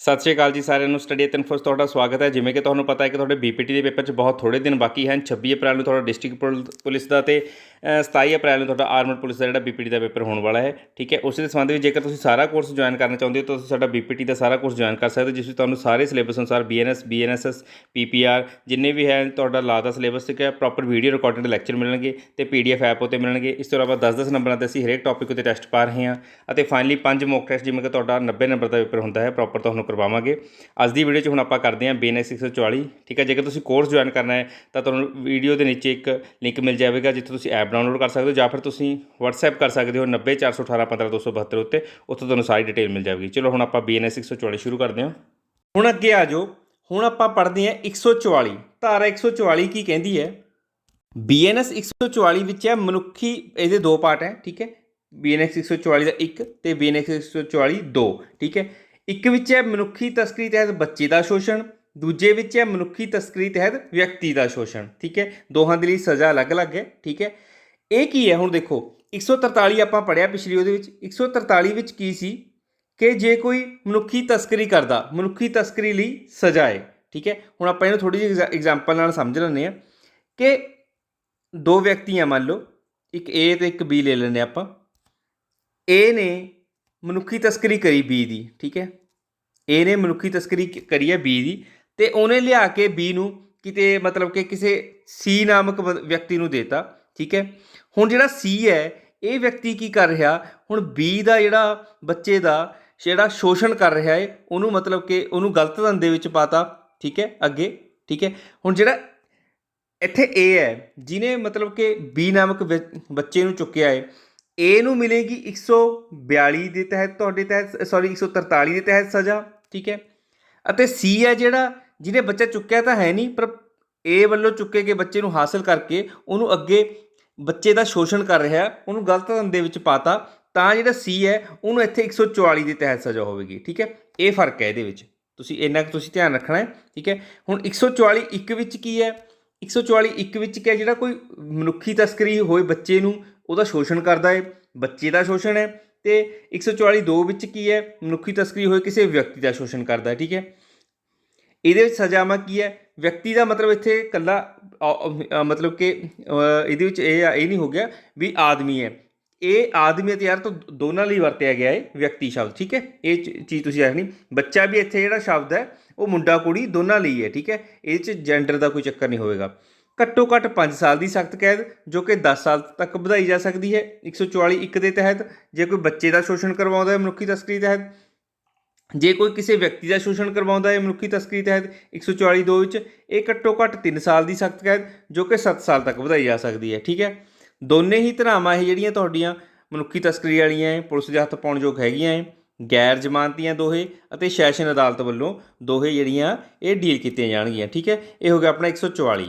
ਸਤਿ ਸ਼੍ਰੀ ਅਕਾਲ ਜੀ ਸਾਰਿਆਂ ਨੂੰ। ਸਟੱਡੀ ਐਟ ਇਨਫੋਸ ਤੁਹਾਡਾ ਸਵਾਗਤ ਹੈ। ਜਿਵੇਂ ਕਿ ਤੁਹਾਨੂੰ ਪਤਾ ਹੈ ਕਿ ਤੁਹਾਡੇ ਬੀਪੀਟੀ ਦੇ ਪੇਪਰ 'ਚ ਬਹੁਤ ਥੋੜੇ ਦਿਨ ਬਾਕੀ ਹਨ। 26 ਅਪ੍ਰੈਲ ਨੂੰ ਤੁਹਾਡਾ ਡਿਸਟ੍ਰਿਕਟ ਪੁਲਿਸ ਦਾ ਤੇ ਅ, 27 ਅਪ੍ਰੈਲ ਨੂੰ ਤੁਹਾਡਾ ਆਰਮਡ ਪੁਲਿਸ ਦਾ ਜਿਹੜਾ ਬੀਪੀਟੀ ਦਾ ਪੇਪਰ ਹੋਣ ਵਾਲਾ ਹੈ। ਠੀਕ ਹੈ? ਉਸ ਦੇ ਸੰਬੰਧ ਵਿੱਚ ਜੇਕਰ ਤੁਸੀਂ ਸਾਰਾ ਕੋਰਸ ਜੁਆਇਨ ਕਰਨਾ ਚਾਹੁੰਦੇ ਹੋ ਤਾਂ ਤੁਸੀਂ ਸਾਡਾ ਬੀਪੀਟੀ ਦਾ ਸਾਰਾ ਕੋਰਸ ਜੁਆਇਨ ਕਰ ਸਕਦੇ ਹੋ ਜਿਸ ਵਿੱਚ ਤੁਹਾਨੂੰ ਸਾਰੇ ਸਿਲੇਬਸ ਅਨੁਸਾਰ ਬੀਐਨਐਸ ਬੀਐਨਐਸਐਸ ਪੀਪੀਆਰ ਜਿੰਨੇ ਵੀ ਹੈ ਤੁਹਾਡਾ ਲਾ ਦਾ ਸਿਲੇਬਸ ਠੀਕ ਹੈ ਪ੍ਰੋਪਰ ਵੀਡੀਓ ਰਿਕਾਰਡਡ ਲੈਕਚਰ ਮਿਲਣਗੇ ਤੇ ਪੀਡੀਐਫ ਐਪ ਉਤੇ ਮਿਲਣਗੇ। ਇਸ ਤੋਂ ਇਲਾਵਾ 10-10 ਨੰਬਰਾਂ ਤੇ ਅਸੀਂ ਹਰੇਕ ਟੌਪਿਕ ਉਤੇ ਟੈਸਟ ਪਾ ਰਹੇ ਹਾਂ। ਅਤੇ ਫਾਈਨਲੀ ਪੰਜ ਮੌਕ ਟੈਸਟ ਜਿਵੇਂ ਕਿ ਤੁਹਾਡਾ 90 ਨੰਬਰ ਦਾ ਪੇਪਰ ਹੁੰਦਾ ਹੈ ਪ੍ਰੋਪਰ ਤੁਹਾਨੂੰ ਕਰਵਾਵਾਂਗੇ। ਅੱਜ ਦੀ ਵੀਡੀਓ 'ਚ ਹੁਣ ਆਪਾਂ ਕਰਦੇ ਹਾਂ ਬੀਐਨਐਸ 144 ਠੀਕ ਹੈ, ਜੇਕਰ ਤੁਸੀਂ ਕੋਰਸ ਜੁਆਇਨ ਕਰਨਾ ਹੈ, ਤਾਂ ਤੁਹਾਨੂੰ ਵੀਡੀਓ ਦੇ ਨੀਚੇ ਇੱਕ ਲਿੰਕ ਮਿਲ ਜਾਵੇਗਾ, ਜਿੱਥੇ ਤੁਸੀਂ ਐਪ ਡਾਊਨਲੋਡ ਕਰ ਸਕਦੇ ਹੋ, ਜਾਂ ਫਿਰ ਤੁਸੀਂ WhatsApp ਕਰ ਸਕਦੇ ਹੋ 9041815272 ਉੱਤੇ। ਉੱਥੇ ਤੁਹਾਨੂੰ ਸਾਰੀ ਡਿਟੇਲ ਮਿਲ ਜਾਵੇਗੀ। ਚਲੋ, ਹੁਣ ਆਪਾਂ ਬੀਐਨਐਸ 144 ਸ਼ੁਰੂ ਕਰਦੇ ਹਾਂ। ਹੁਣ ਅੱਗੇ ਆ ਜਾਓ। ਹੁਣ ਆਪਾਂ ਪੜ੍ਹਦੇ ਹਾਂ 144 ਧਾਰਾ 144 ਕੀ ਕਹਿੰਦੀ ਹੈ? ਬੀਐਨਐਸ 144 ਵਿੱਚ ਹੈ ਮਨੁੱਖੀ, ਇਹਦੇ ਦੋ ਪਾਰਟ ਹੈ, ਠੀਕ ਹੈ। ਬੀਐਨਐਸ 144 ਦਾ ਇੱਕ ਤੇ ਬੀਐਨਐਸ 144 ਦੋ, ਠੀਕ ਹੈ। ਇੱਕ ਵਿੱਚ ਹੈ ਮਨੁੱਖੀ ਤਸਕਰੀ ਤਹਿਤ ਬੱਚੇ ਦਾ ਸ਼ੋਸ਼ਣ, ਦੂਜੇ ਵਿੱਚ ਹੈ ਮਨੁੱਖੀ ਤਸਕਰੀ ਤਹਿਤ ਵਿਅਕਤੀ ਦਾ ਸ਼ੋਸ਼ਣ, ਠੀਕ ਹੈ? ਦੋਹਾਂ ਦੇ ਲਈ ਸਜ਼ਾ ਅਲੱਗ-ਅਲੱਗ ਹੈ, ਠੀਕ ਹੈ? ਇਹ ਕੀ ਹੈ? ਹੁਣ ਦੇਖੋ 143 ਆਪਾਂ ਪੜਿਆ ਪਿਛਲੀ ਉਹਦੇ ਵਿੱਚ 143 ਵਿੱਚ ਕੀ ਸੀ? ਕਿ ਜੇ ਕੋਈ ਮਨੁੱਖੀ ਤਸਕਰੀ ਕਰਦਾ, ਮਨੁੱਖੀ ਤਸਕਰੀ ਲਈ ਸਜ਼ਾ ਹੈ, ਠੀਕ ਹੈ? ਹੁਣ ਆਪਾਂ ਇਹਨੂੰ ਥੋੜੀ ਜਿਹੀ ਐਗਜ਼ਾਮਪਲ ਨਾਲ ਸਮਝ ਲੈਂਦੇ ਆ ਕਿ ਦੋ ਵਿਅਕਤੀ ਆ ਮੰਨ ਲਓ, ਇੱਕ A ਤੇ ਇੱਕ B ਲੈ ਲੈਂਦੇ ਆਪਾਂ। A ਨੇ ਮਨੁੱਖੀ ਤਸਕਰੀ ਕਰੀ ਬੀ ਦੀ, ਠੀਕ ਹੈ? A ਨੇ ਮਨੁੱਖੀ ਤਸਕਰੀ ਕਰੀ ਹੈ ਬੀ ਦੀ ਤੇ ਉਹਨੇ ਲਿਆ ਕੇ ਬੀ ਨੂੰ ਕਿਤੇ ਮਤਲਬ ਕਿ ਕਿਸੇ ਸੀ ਨਾਮਕ ਵਿਅਕਤੀ ਨੂੰ ਦੇਤਾ, ਠੀਕ ਹੈ? ਹੁਣ ਜਿਹੜਾ ਸੀ ਹੈ, ਇਹ ਵਿਅਕਤੀ ਕੀ ਕਰ ਰਿਹਾ? ਹੁਣ ਬੀ ਦਾ ਜਿਹੜਾ ਬੱਚੇ ਦਾ ਜਿਹੜਾ ਸ਼ੋਸ਼ਣ ਕਰ ਰਿਹਾ ਹੈ, ਉਹਨੂੰ ਮਤਲਬ ਕਿ ਉਹਨੂੰ ਗਲਤ ਧੰਦੇ ਵਿੱਚ ਪਾਤਾ, ਠੀਕ ਹੈ? ਅੱਗੇ, ਠੀਕ ਹੈ? ਹੁਣ ਜਿਹੜਾ ਇੱਥੇ ਏ ਹੈ ਜਿਨੇ ਮਤਲਬ ਕਿ ਬੀ ਨਾਮਕ ਵਿਅ- ਬੱਚੇ ਨੂੰ ਚੁੱਕਿਆ ਹੈ ਏ ਨੂੰ ਮਿਲੇਗੀ 142 ਦੇ ਤਹਿਤ ਤੁਹਾਡੇ ਤਹਿਤ ਸੌਰੀ 143 ਦੇ ਤਹਿਤ ਸਜ਼ਾ, ਠੀਕ ਹੈ? ਅਤੇ ਸੀ ਹੈ ਜਿਹੜਾ ਜਿਹਨੇ ਬੱਚਾ ਚੁੱਕਿਆ ਤਾਂ ਹੈ ਨਹੀਂ, ਪਰ ਏ ਵੱਲੋਂ ਚੁੱਕੇ ਗਏ ਬੱਚੇ ਨੂੰ ਹਾਸਲ ਕਰਕੇ ਉਹਨੂੰ ਅੱਗੇ ਬੱਚੇ ਦਾ ਸ਼ੋਸ਼ਣ ਕਰ ਰਿਹਾ, ਉਹਨੂੰ ਗਲਤ ਧੰਦੇ ਵਿੱਚ ਪਾਤਾ, ਤਾਂ ਜਿਹੜਾ ਸੀ ਹੈ, ਉਹਨੂੰ ਇੱਥੇ 144 ਦੇ ਤਹਿਤ ਸਜ਼ਾ ਹੋਵੇਗੀ, ਠੀਕ ਹੈ? ਇਹ ਫ਼ਰਕ ਹੈ ਇਹਦੇ ਵਿੱਚ। ਤੁਸੀਂ ਇੰਨਾ ਕੁ ਤੁਸੀਂ ਧਿਆਨ ਰੱਖਣਾ ਹੈ, ਠੀਕ ਹੈ? ਹੁਣ 144 ਇੱਕ ਵਿੱਚ ਕੀ ਹੈ? 144 ਇੱਕ ਵਿੱਚ ਕੀ ਜਿਹੜਾ ਕੋਈ ਮਨੁੱਖੀ ਤਸਕਰੀ ਹੋਏ ਬੱਚੇ ਨੂੰ ਉਹਦਾ ਸ਼ੋਸ਼ਣ ਕਰਦਾ ਹੈ ਬੱਚੇ ਦਾ ਸ਼ੋਸ਼ਣ ਹੈ ਤੇ 144 ਦੋ ਵਿੱਚ ਕੀ ਹੈ? ਮਨੁੱਖੀ ਤਸਕਰੀ ਹੋਏ ਕਿਸੇ ਵਿਅਕਤੀ ਦਾ ਸ਼ੋਸ਼ਣ ਕਰਦਾ ਹੈ, ਠੀਕ ਹੈ? ਇਹਦੇ ਵਿੱਚ ਸਜ਼ਾਵਾਂ ਕੀ ਹੈ? ਵਿਅਕਤੀ ਦਾ ਮਤਲਬ ਇੱਥੇ ਕੱਲਾ ਮਤਲਬ ਕਿ ਇਹਦੇ ਵਿੱਚ ਇਹ ਆ- ਇਹ ਨਹੀਂ ਹੋ ਗਿਆ ਵੀ ਆਦਮੀ ਹੈ। ਇਹ ਆਦਮੀ ਅਤੇ ਯਾਰ ਤੋਂ ਦੋਨਾਂ ਲਈ ਵਰਤਿਆ ਗਿਆ ਹੈ ਵਿਅਕਤੀ ਸ਼ਬਦ, ਠੀਕ ਹੈ? ਇਹ ਚੀਜ਼ ਤੁਸੀਂ ਰੱਖਣੀ। ਬੱਚਾ ਵੀ ਇੱਥੇ ਜਿਹੜਾ ਸ਼ਬਦ ਹੈ, ਉਹ ਮੁੰਡਾ ਕੁੜੀ ਦੋਨਾਂ ਲਈ ਹੈ, ਠੀਕ ਹੈ? ਇਹਦੇ ਚ ਜੈਂਡਰ ਦਾ ਕੋਈ ਚੱਕਰ ਨਹੀਂ ਹੋਵੇਗਾ। ਘੱਟੋ ਘੱਟ 5 ਸਾਲ ਦੀ ਸਖਤ ਕੈਦ, ਜੋ ਕਿ 10 ਸਾਲ ਤੱਕ ਵਧਾਈ ਜਾ ਸਕਦੀ ਹੈ। 144 ਇੱਕ ਦੇ ਤਹਿਤ, ਜੇ ਕੋਈ ਬੱਚੇ ਦਾ ਸ਼ੋਸ਼ਣ ਕਰਵਾਉਂਦਾ ਹੈ ਮਨੁੱਖੀ ਤਸਕਰੀ ਤਹਿਤ, ਜੇ ਕੋਈ ਕਿਸੇ ਵਿਅਕਤੀ ਦਾ ਸ਼ੋਸ਼ਣ ਕਰਵਾਉਂਦਾ ਹੈ ਮਨੁੱਖੀ ਤਸਕਰੀ ਤਹਿਤ 144 ਦੋ ਵਿੱਚ, ਇਹ ਘੱਟੋ ਘੱਟ 3 ਸਾਲ ਦੀ ਸਖਤ ਕੈਦ, ਜੋ ਕਿ 7 ਸਾਲ ਤੱਕ ਵਧਾਈ ਜਾ ਸਕਦੀ ਹੈ। ਠੀਕ ਹੈ? ਦੋਨੇ ਹੀ ਧਰਾਵਾਂ ਇਹ ਜਿਹੜੀਆਂ ਤੁਹਾਡੀਆਂ ਮਨੁੱਖੀ ਤਸਕਰੀ ਵਾਲੀਆਂ ਹੈ, ਪੁਲਿਸ ਦੇ ਹੱਥ ਪਾਉਣ ਯੋਗ ਹੈਗੀਆਂ ਹੈ, ਗੈਰ ਜ਼ਮਾਨਤੀਆਂ ਦੋਹੇ ਅਤੇ ਸੈਸ਼ਨ ਅਦਾਲਤ ਵੱਲੋਂ ਦੋਹੇ ਜਿਹੜੀਆਂ ਇਹ ਡੀਲ ਕੀਤੀਆਂ ਜਾਣਗੀਆਂ। ਠੀਕ ਹੈ? ਇਹ ਹੋ ਗਿਆ ਆਪਣਾ 144